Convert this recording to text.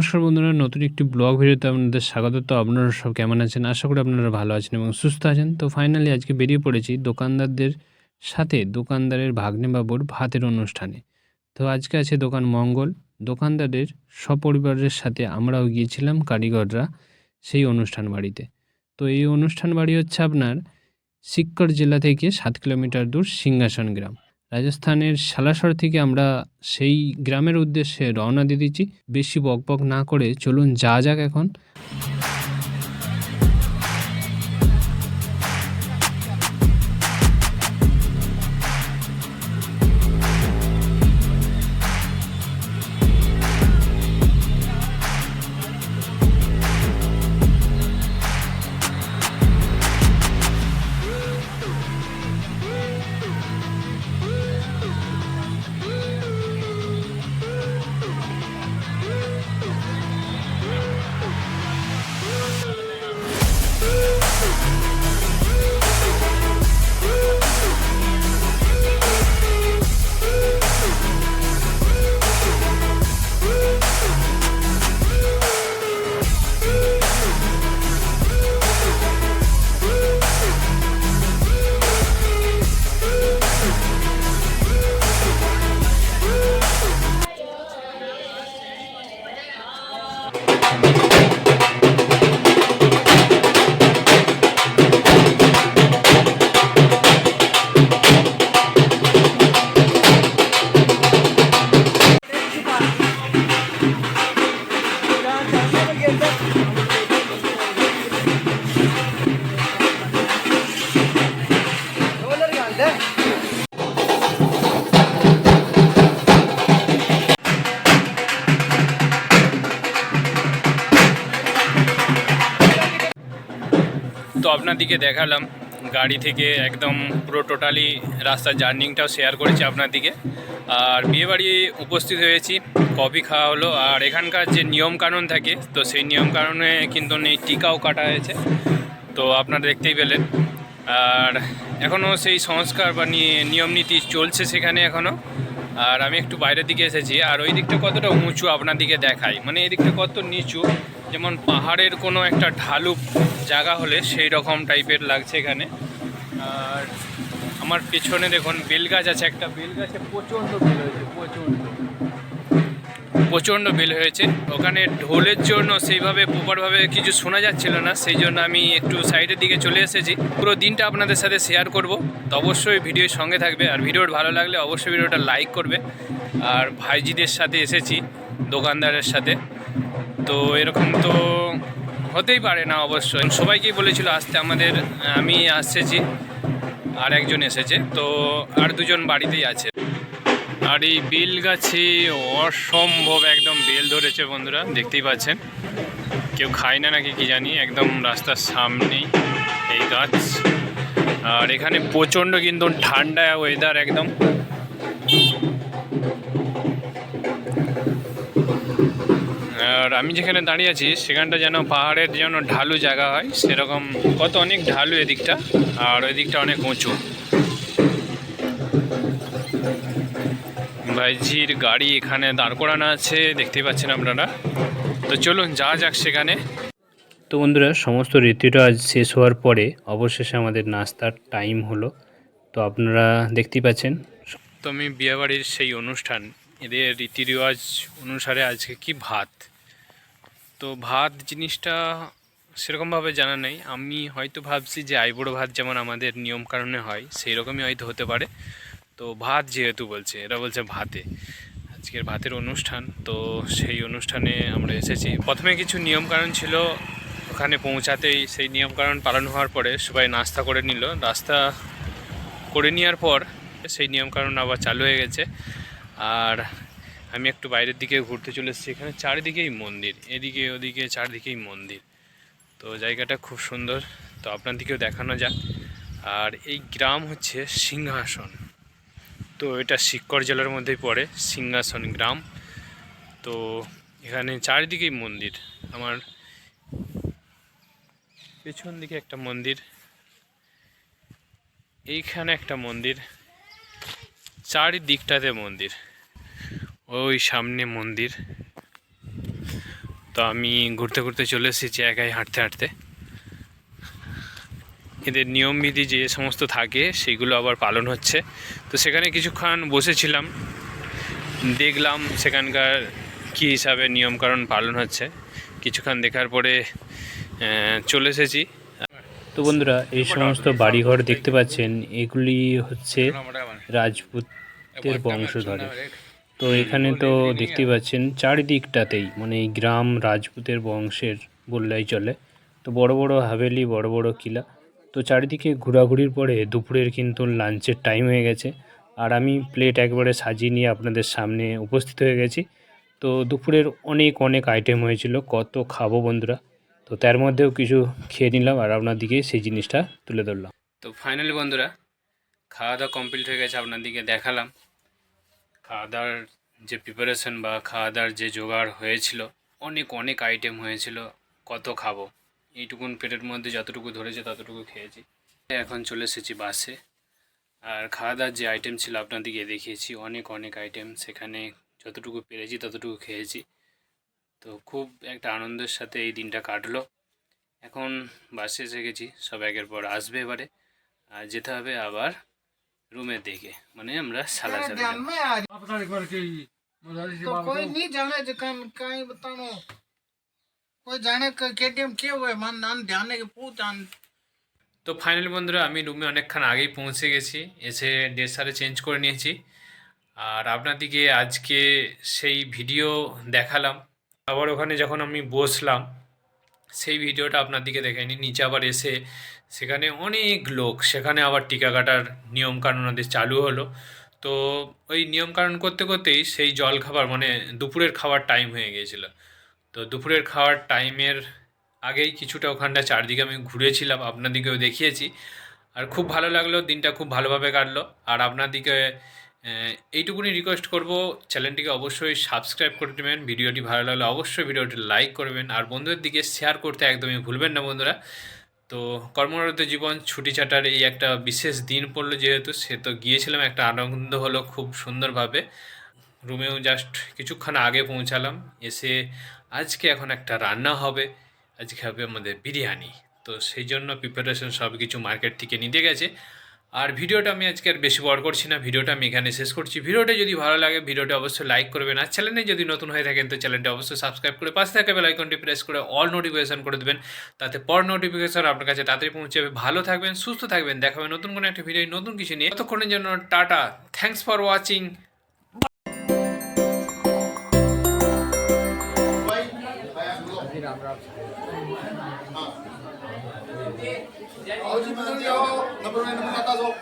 নমস্কার বন্ধুরা, নতুন একটি ব্লগ ভিডিওতে আপনাদের স্বাগত। তো আপনারা সব কেমন আছেন? আশা করি আপনারা ভালো আছেন এবং সুস্থ আছেন। তো ফাইনালি আজকে বেরিয়ে পড়েছি দোকানদারদের সাথে, দোকানদারের ভাগ্নে বাবুর ভাতের অনুষ্ঠানে। তো আজকে আছে দোকান মঙ্গল। দোকানদারের সপরিবারের সাথে আমরাও গিয়েছিলাম কারিগররা সেই অনুষ্ঠান বাড়িতে। তো এই অনুষ্ঠান বাড়ি হচ্ছে আপনার সিক্কর জেলা থেকে সাত কিলোমিটার দূর সিংহাসন গ্রাম। রাজস্থানের সালাসর থেকে আমরা সেই গ্রামের উদ্দেশ্যে রওনা দিয়ে দিচ্ছি। বেশি বকবক না করে চলুন, যা যাক এখন। আপনাদিকে দেখালাম। গাড়ি থেকে একদম পুরো টোটালি রাস্তার জার্নিংটাও শেয়ার করেছি আপনার দিকে। আর বিয়েবাড়ি উপস্থিত হয়েছি, কফি খাওয়া হলো। আর এখানকার যে নিয়মকানুন থাকে, তো সেই নিয়মকানুনে কিন্তু নেই টিকাও কাটা হয়েছে। তো আপনারা দেখতেই পেলেন। আর এখনও সেই সংস্কার বা নিয়ে- নিয়ম নীতি চলছে সেখানে এখনও। আর আমি একটু বাইরের দিকে এসেছি, আর ওই দিকটা কতটা উঁচু আপনার দিকে দেখাই? মানে এই দিকটা কত নিচু, যেমন পাহাড়ের কোনো একটা ঢালু জায়গা হলে সেই রকম টাইপের লাগছে এখানে। আর আমার পেছনে দেখুন বেলগাছ আছে একটা বেলগাছে প্রচণ্ড বেল হয়েছে, প্রচণ্ড। প্রচণ্ড বেল হয়েছে। ওখানে ঢোলের জন্য সেইভাবে প্রপারভাবে কিছু শোনা যাচ্ছিল না, সেই জন্য আমি একটু সাইডের দিকে চলে এসেছি। পুরো দিনটা আপনাদের সাথে শেয়ার করব। তো অবশ্যই ভিডিওর সঙ্গে থাকবে। আর ভিডিওর ভালো লাগলে অবশ্যই ভিডিওটা লাইক করবে। আর ভাইজিদের সাথে এসেছি, দোকানদারের সাথে। তো এরকম তো হতেই পারে না অবশ্যই। সবাইকেই বলেছিল, আসতে আমাদের, আমি আসেছি। আর একজন এসেছে। তো আর দুজন বাড়িতেই আছে। আর এই বেল গাছে অসম্ভব একদম বেল ধরেছে বন্ধুরা, দেখতেই পাচ্ছেন। কেউ খায় না নাকি কি জানি, একদম রাস্তার সামনেই এই গাছ। আর এখানে প্রচণ্ড কিন্তু ঠান্ডা ওয়েদার একদম। আর আমি যেখানে দাঁড়িয়ে আছি, সেখানটা যেন পাহাড়ের যেন ঢালু জায়গা হয়, সেরকম কত অনেক ঢালু এদিকটা, আর ওই দিকটা অনেক উঁচু। ভাইজির গাড়ি এখানে দাঁড় করানো আছে দেখতেই পাচ্ছেন আপনারা। তো চলুন যা যাক সেখানে। তো বন্ধুরা সমস্ত রীতিটা আজ শেষ হওয়ার পরে অবশেষে আমাদের নাস্তার টাইম হলো। তো আপনারা দেখতেই পাচ্ছেন। তো আমি বিয়েবাড়ির সেই অনুষ্ঠান এদের রীতি রেওয়াজ অনুসারে আজকে কি ভাত? তো ভাত জিনিসটা সেরকমভাবে জানা নেই। আমি হয়তো ভাবছি যে আইবুড়ো ভাত যেমন আমাদের নিয়ম কারণে হয় সেই রকমই হয়তো হতে পারে। তো ভাত যেহেতু বলছে, এরা বলছে ভাতে। আজকের ভাতের অনুষ্ঠান, তো সেই অনুষ্ঠানে আমরা এসেছি। প্রথমে কিছু নিয়মকানুন ছিল, ওখানে পৌঁছাতেই সেই নিয়মকানুন পালন হওয়ার পরে সবাই নাস্তা করে নিল। নাস্তা করে নেওয়ার পর সেই নিয়মকানুন আবার চালু হয়ে গেছে। আর আমি একটু বাইরের দিকে ঘুরতে চলে এসেছি, এখানে চারিদিকেই মন্দির, এদিকে ওদিকে চারিদিকেই মন্দির। তো জায়গাটা খুব সুন্দর, তো আপনাদেরকেও দেখানো যাক। আর এই গ্রাম হচ্ছে সিংহাসন। তো এটা শিবকর জেলার মধ্যেই পড়ে, সিংহাসন গ্রাম। তো এখানে চারিদিকেই মন্দির। আমার পেছন দিকে একটা মন্দির। এইখানে একটা মন্দির। চারিদিকটাতে মন্দির। ওই সামনে মন্দির। তো আমি ঘুরতে ঘুরতে চলে এসেছি, একাই হাঁটতে হাঁটতে। এদের নিয়মবিধি যে সমস্ত থাকে সেগুলো আবার পালন হচ্ছে। তো সেখানে কিছুক্ষণ বসেছিলাম, দেখলাম সেখানকার কী হিসাবে নিয়মকানুন পালন হচ্ছে। কিছুক্ষণ দেখার পরে চলে এসেছি। তো বন্ধুরা, এই সমস্ত বাড়িঘর দেখতে পাচ্ছেন, এগুলি হচ্ছে রাজপুতের বংশধরে। তো এখানে তো দেখতেই পাচ্ছেন, চারিদিকটাতেই মানে গ্রাম রাজপুতের বংশের বললেই চলে। তো বড় বড় হাভেলি, বড় বড় কিলা। তো চারিদিকে ঘোরাঘুরির পরে দুপুরের কিন্তু লাঞ্চের টাইম হয়ে গেছে। আর আমি প্লেট একবারে সাজিয়ে নিয়ে আপনাদের সামনে উপস্থিত হয়ে গেছি। তো দুপুরের অনেক অনেক আইটেম হয়েছিল, কত খাব বন্ধুরা? তো তার মধ্যেও কিছু খেয়ে নিলাম আর আপনার দিকে সেই জিনিসটা তুলে ধরলাম। তো ফাইনালি বন্ধুরা খাওয়া দাওয়া কমপ্লিট হয়ে গেছে, আপনার দিকে দেখালাম। খাওয়া দাওয়ার যে প্রিপারেশন বা খাওয়া দাওয়ার যে জোগাড় হয়েছিল, অনেক অনেক আইটেম হয়েছিল, কত খাব? এইটুকুন পেটের মধ্যে যতটুকু ধরেছে ততটুকু খেয়েছি। এখন চলে এসেছি বাসে। আর খাওয়া দাওয়ার যে আইটেম ছিল আপনাদেরকে দেখিয়েছি অনেক অনেক আইটেম সেখানে যতটুকু পেরেছি ততটুকু খেয়েছি। তো খুব একটা আনন্দের সাথে এই দিনটা কাটলো। এখন বাসে এসে গেছি সব একের পর আসবে এবারে। আর যেতে হবে আবার রুমের দিকে। মানে আমরা সালা तेरे সালা ওই জানে কেটিএম কে ওই? মান নাম ধ্যানে তো ফাইনাল বন্ধুরা, আমি রুমে অনেকক্ষণ আগেই পৌঁছে গেছি। এসে ড্রেস সারে চেঞ্জ করে নিয়েছি। আর আপনাদিকে আজকে সেই ভিডিও দেখালাম। আবার ওখানে যখন আমি বসলাম, সেই ভিডিওটা আপনার দিকে দেখে নিচে আবার এসে সেখানে অনেক লোক, সেখানে আবার টিকা কাটার নিয়মকানুন ওদের চালু হলো। তো ওই নিয়মকানুন করতে করতেই সেই জল খাবার মানে দুপুরের খাবার টাইম হয়ে গিয়েছিল। তো দুপুরের খাওয়ার টাইমের আগেই কিছুটা ওখানটা চারদিকে আমি ঘুরেছিলাম, আপনাদিকেও দেখিয়েছি। আর খুব ভালো লাগল, দিনটা খুব ভালোভাবে কাটলো। আর আপনাদিকে এইটুকুনি রিকোয়েস্ট করব, চ্যানেলটিকে অবশ্যই সাবস্ক্রাইব করে দেবেন ভিডিওটি ভালো লাগলে অবশ্যই ভিডিওটি লাইক করবেন, আর বন্ধুদের দিকে শেয়ার করতে একদমই ভুলবেন না বন্ধুরা। তো কর্মরত জীবন, ছুটি ছাটার এই একটা বিশেষ দিন পড়ল যেহেতু, সে তো গিয়েছিলাম, একটা আনন্দ হলো খুব সুন্দরভাবে। রুমেও জাস্ট কিছুক্ষণ আগে পৌঁছালাম, এসে আজকে এখন একটা রান্না হবে। আজকে হবে আমাদের বিরিয়ানি। তো সেই জন্য প্রিপারেশন সব কিছু মার্কেট থেকে নিতে গেছে। আর ভিডিওটা আমি আজকে আর বেশি বড় করছি না। ভিডিওটা আমি এখানে শেষ করছি। ভিডিওটা যদি ভালো লাগে, ভিডিওটা অবশ্যই লাইক করবেন। আর চ্যানেলে যদি নতুন হয়ে থাকেন, তো চ্যানেলটা অবশ্যই সাবস্ক্রাইব করে পাশে থাকা বেল আইকনটি প্রেস করে অল নোটিফিকেশন করে দেবেন। তাতে পর নোটিফিকেশন আপনার কাছে তাড়াতাড়ি পৌঁছে যাবে। ভালো থাকবেন, সুস্থ থাকবেন। দেখা হবে নতুন কোনো একটা ভিডিও নতুন কিছু নিয়ে। ততক্ষণের জন্য tata. Thanks for watching Ram Ram આવજી number number